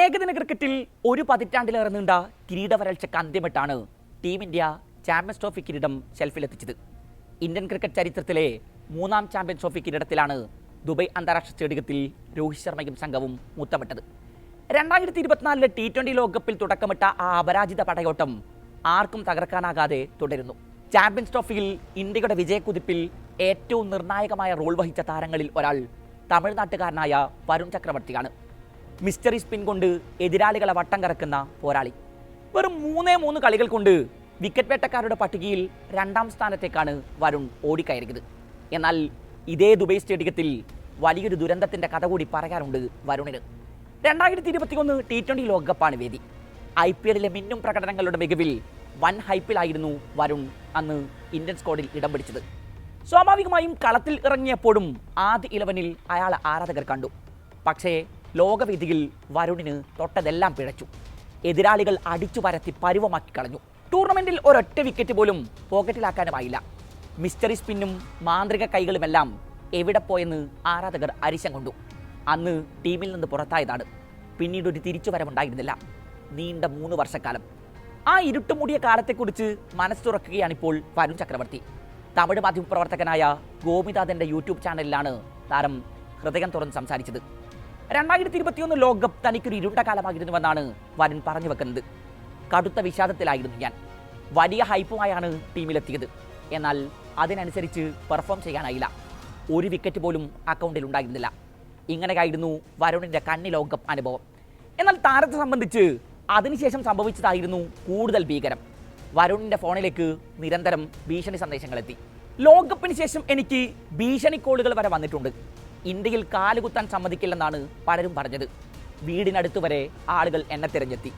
ഏകദിന ക്രിക്കറ്റിൽ ഒരു പതിറ്റാണ്ടിലേറെ നീണ്ട കിരീട വരൾച്ചയ്ക്ക് അന്ത്യമിട്ടാണ് ടീം ഇന്ത്യ ചാമ്പ്യൻസ് ട്രോഫി കിരീടം ഷെൽഫിലെത്തിച്ചത്. ഇന്ത്യൻ ക്രിക്കറ്റ് ചരിത്രത്തിലെ മൂന്നാം ചാമ്പ്യൻസ് ട്രോഫി കിരീടത്തിലാണ് ദുബൈ അന്താരാഷ്ട്ര സ്റ്റേഡിയത്തിൽ രോഹിത് ശർമ്മയും സംഘവും മുത്തമിട്ടത്. രണ്ടായിരത്തി ഇരുപത്തിനാലിലെ ടി ട്വന്റി ലോകകപ്പിൽ തുടക്കമിട്ട ആ അപരാജിത പടയോട്ടം ആർക്കും തകർക്കാനാകാതെ തുടരുന്നു. ചാമ്പ്യൻസ് ട്രോഫിയിൽ ഇന്ത്യയുടെ വിജയക്കുതിപ്പിൽ ഏറ്റവും നിർണായകമായ റോൾ വഹിച്ച താരങ്ങളിൽ ഒരാൾ തമിഴ്നാട്ടുകാരനായ വരുൺ ചക്രവർത്തിയാണ്. മിസ്റ്ററി സ്പിൻ കൊണ്ട് എതിരാളികളെ വട്ടം കറക്കുന്ന പോരാളി. വെറും മൂന്നേ മൂന്ന് കളികൾ കൊണ്ട് വിക്കറ്റ് വേട്ടക്കാരുടെ പട്ടികയിൽ രണ്ടാം സ്ഥാനത്തേക്കാണ് വരുൺ ഓടിക്കയറിയത്. എന്നാൽ ഇതേ ദുബൈ സ്റ്റേഡിയത്തിൽ വലിയൊരു ദുരന്തത്തിന്റെ കഥ കൂടി പറയാറുണ്ട് വരുണിന്. രണ്ടായിരത്തി ഇരുപത്തിയൊന്ന് ടി ട്വന്റി ലോകകപ്പാണ് വേദി. ഐ പി എല്ലിലെ മിന്നും പ്രകടനങ്ങളുടെ മികവിൽ വൻ ഹൈപ്പിലായിരുന്നു വരുൺ അന്ന് ഇന്ത്യൻ സ്ക്വാഡിൽ ഇടം പിടിച്ചത്. സ്വാഭാവികമായും കളത്തിൽ ഇറങ്ങിയപ്പോഴും ആദ്യ ഇലവനിൽ അയാൾ ആരാധകർ കണ്ടു. പക്ഷേ ലോകവേദിയിൽ വരുണിന് തൊട്ടതെല്ലാം പിഴച്ചു. എതിരാളികൾ അടിച്ചു പരത്തി പരുവമാക്കി കളഞ്ഞു. ടൂർണമെന്റിൽ ഒരൊറ്റ വിക്കറ്റ് പോലും പോക്കറ്റിലാക്കാനുമായില്ല. മിസ്റ്ററി സ്പിന്നും മാന്ത്രിക കൈകളുമെല്ലാം എവിടെ പോയെന്ന് ആരാധകർ അരിശം കൊണ്ടു. അന്ന് ടീമിൽ നിന്ന് പുറത്തായതാണ്. പിന്നീട് ഒരു തിരിച്ചുവരവുണ്ടായിരുന്നില്ല. നീണ്ട മൂന്ന് വർഷക്കാലം. ആ ഇരുട്ടുമൂടിയ കാലത്തെക്കുറിച്ച് മനസ്സ് തുറക്കുകയാണിപ്പോൾ വരുൺ ചക്രവർത്തി. തമിഴ് മാധ്യമപ്രവർത്തകനായ ഗോപിനാഥന്റെ യൂട്യൂബ് ചാനലിലാണ് താരം ഹൃദയം തുറന്ന് സംസാരിച്ചത്. രണ്ടായിരത്തി ഇരുപത്തിയൊന്ന് ലോകകപ്പ് തനിക്കൊരു ഇരുണ്ട കാലമായിരുന്നുവെന്നാണ് വരുൺ പറഞ്ഞു വെക്കുന്നത്. കടുത്ത വിഷാദത്തിലായിരുന്നു ഞാൻ. വലിയ ഹൈപ്പുമായാണ് ടീമിലെത്തിയത്. എന്നാൽ അതിനനുസരിച്ച് പെർഫോം ചെയ്യാനായില്ല. ഒരു വിക്കറ്റ് പോലും അക്കൗണ്ടിൽ ഉണ്ടായിരുന്നില്ല. ഇങ്ങനെയായിരുന്നു വരുണിന്റെ കന്നി ലോകകപ്പ് അനുഭവം. എന്നാൽ താരത്തെ സംബന്ധിച്ച് അതിനുശേഷം സംഭവിച്ചതായിരുന്നു കൂടുതൽ ഭീകരം. വരുണിന്റെ ഫോണിലേക്ക് നിരന്തരം ഭീഷണി സന്ദേശങ്ങൾ എത്തി ലോകകപ്പിന് ശേഷം എനിക്ക് ഭീഷണി കോളുകൾ വരെ വന്നിട്ടുണ്ട്. ഇന്ത്യയിൽ കാലുകുത്താൻ സമ്മതിക്കില്ലെന്നാണ് പലരും പറഞ്ഞത്. വീടിനടുത്ത് വരെ ആളുകൾ എന്നെ തിരഞ്ഞെത്തി.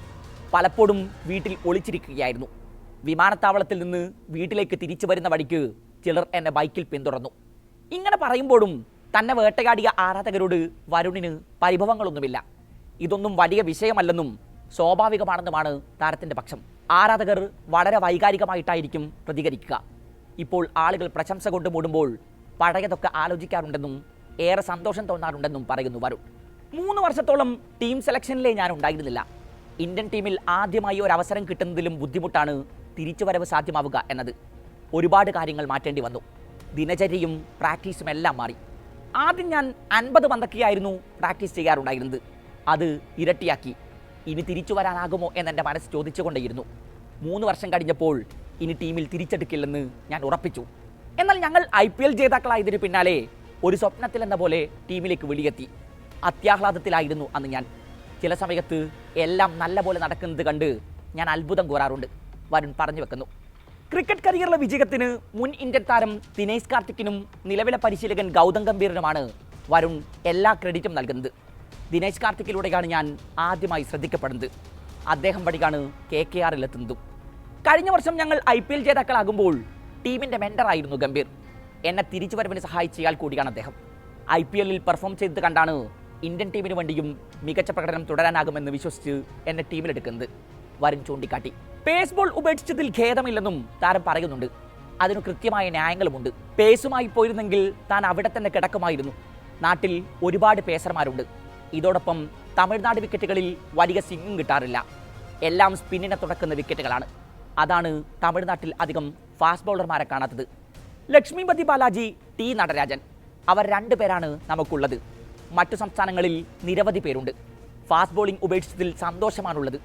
പലപ്പോഴും വീട്ടിൽ ഒളിച്ചിരിക്കുകയായിരുന്നു. വിമാനത്താവളത്തിൽ നിന്ന് വീട്ടിലേക്ക് തിരിച്ചു വരുന്ന വഴിക്ക് ചിലർ എന്നെ ബൈക്കിൽ പിന്തുടർന്നു. ഇങ്ങനെ പറയുമ്പോഴും തന്നെ വേട്ടയാടിയ ആരാധകരോട് വരുണിന് പരിഭവങ്ങളൊന്നുമില്ല. ഇതൊന്നും വലിയ വിഷയമല്ലെന്നും സ്വാഭാവികമാണെന്നുമാണ് താരത്തിന്റെ പക്ഷം. ആരാധകർ വളരെ വൈകാരികമായിട്ടായിരിക്കും പ്രതികരിക്കുക. ഇപ്പോൾ ആളുകൾ പ്രശംസ കൊണ്ട് മൂടുമ്പോൾ പഴയതൊക്കെ ആലോചിക്കാറുണ്ടെന്നും ഏറെ സന്തോഷം തോന്നാറുണ്ടെന്നും പറയുന്നു വരുൺ. മൂന്ന് വർഷത്തോളം ടീം സെലക്ഷനിലെ ഞാൻ ഉണ്ടായിരുന്നില്ല. ഇന്ത്യൻ ടീമിൽ ആദ്യമായി ഒരു അവസരം കിട്ടുന്നതിലും ബുദ്ധിമുട്ടാണ് തിരിച്ചുവരവ് സാധ്യമാവുക എന്നത്. ഒരുപാട് കാര്യങ്ങൾ മാറ്റേണ്ടി വന്നു. ദിനചര്യയും പ്രാക്ടീസും എല്ലാം മാറി. ആദ്യം ഞാൻ അൻപത് പന്തക്കിയായിരുന്നു പ്രാക്ടീസ് ചെയ്യാറുണ്ടായിരുന്നത്. അത് ഇരട്ടിയാക്കി. ഇനി തിരിച്ചു വരാനാകുമോ എന്നെന്റെ മനസ്സ് ചോദിച്ചുകൊണ്ടേയിരുന്നു. മൂന്ന് വർഷം കഴിഞ്ഞപ്പോൾ ഇനി ടീമിൽ തിരിച്ചെടുക്കില്ലെന്ന് ഞാൻ ഉറപ്പിച്ചു. എന്നാൽ ഞങ്ങൾ ഐ പി എൽ ജേതാക്കളായതിനു പിന്നാലെ ഒരു സ്വപ്നത്തിൽ എന്ന പോലെ ടീമിലേക്ക് വിളിയെത്തി. അത്യാഹ്ലാദത്തിലായിരുന്നു അന്ന് ഞാൻ. ചില സമയത്ത് എല്ലാം നല്ല പോലെ നടക്കുന്നത് കണ്ട് ഞാൻ അത്ഭുതം കോരാറുണ്ട്. വരുൺ പറഞ്ഞു വെക്കുന്നു. ക്രിക്കറ്റ് കരിയറിലെ വിജയത്തിന് മുൻ ഇന്ത്യൻ താരം ദിനേശ് കാർത്തിക്കിനും നിലവിലെ പരിശീലകൻ ഗൗതം ഗംഭീറിനുമാണ് വരുൺ എല്ലാ ക്രെഡിറ്റും നൽകുന്നത്. ദിനേശ് കാർത്തിക്കിലൂടെയാണ് ഞാൻ ആദ്യമായി ശ്രദ്ധിക്കപ്പെടുന്നത്. അദ്ദേഹം വഴിയാണ് കെ കെ ആറിലെത്തുന്നതും കഴിഞ്ഞ വർഷം ഞങ്ങൾ ഐ പി എൽ ജേതാക്കളാകുമ്പോൾ ടീമിന്റെ മെൻഡറായിരുന്നു ഗംഭീർ. എന്നെ തിരിച്ചു വരവിന് സഹായിച്ചയാൾ കൂടിയാണ് അദ്ദേഹം. ഐ പി എല്ലിൽ പെർഫോം ചെയ്ത് കണ്ടാണ് ഇന്ത്യൻ ടീമിന് വേണ്ടിയും മികച്ച പ്രകടനം തുടരാനാകുമെന്ന് വിശ്വസിച്ച് എന്നെ ടീമിലെടുക്കുന്നത് വരും ചൂണ്ടിക്കാട്ടി. പേസ് ബോൾ ഉപേക്ഷിച്ചതിൽ ഖേദമില്ലെന്നും താരം പറയുന്നുണ്ട്. അതിന് കൃത്യമായ ന്യായങ്ങളുമുണ്ട്. പേസുമായി പോയിരുന്നെങ്കിൽ താൻ അവിടെ തന്നെ കിടക്കുമായിരുന്നു. നാട്ടിൽ ഒരുപാട് പേസർമാരുണ്ട് ഇതോടൊപ്പം തമിഴ്നാട് വിക്കറ്റുകളിൽ വലിയ സിംഗും കിട്ടാറില്ല. എല്ലാം സ്പിന്നിനെ തുടക്കുന്ന വിക്കറ്റുകളാണ്. അതാണ് തമിഴ്നാട്ടിൽ അധികം ഫാസ്റ്റ് ബൗളർമാരെ കാണാത്തത്. ലക്ഷ്മിപതി ബാലാജി ടി നടരാജൻ. അവർ രണ്ടു പേരാണ് നമുക്കുള്ളത്. മറ്റു സംസ്ഥാനങ്ങളിൽ നിരവധി പേരുണ്ട്. ഫാസ്റ്റ് ബോളിംഗ് ഉപേക്ഷിച്ചതിൽ സന്തോഷമാണുള്ളത്.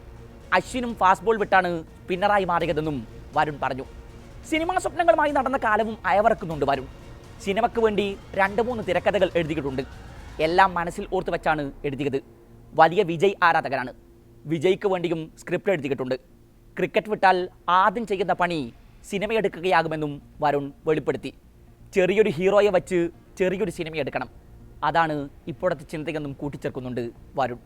അശ്വിനും ഫാസ്റ്റ് ബോൾ വിട്ടാണ് പിണറായി മാറിയതെന്നും വരുൺ പറഞ്ഞു. സിനിമാ സ്വപ്നങ്ങളുമായി നടന്ന കാലവും അയവറക്കുന്നുണ്ട് വരുൺ. സിനിമയ്ക്ക് വേണ്ടി രണ്ട് മൂന്ന് തിരക്കഥകൾ എഴുതിയിട്ടുണ്ട്. എല്ലാം മനസ്സിൽ ഓർത്തു വെച്ചാണ് എഴുതിയത്. വലിയ വിജയ് ആരാധകരാണ്. വിജയ്ക്ക് വേണ്ടിയും സ്ക്രിപ്റ്റ് എഴുതിയിട്ടുണ്ട്. ക്രിക്കറ്റ് വിട്ടാൽ ആദ്യം ചെയ്യുന്ന പണി സിനിമയെടുക്കുകയാകുമെന്നും വരുൺ വെളിപ്പെടുത്തി. ചെറിയൊരു ഹീറോയെ വച്ച് ചെറിയൊരു സിനിമ എടുക്കണം അതാണ് ഇപ്പോഴത്തെ ചിന്തയെന്നും കൂട്ടിച്ചേർക്കുന്നുണ്ട് വരുൺ.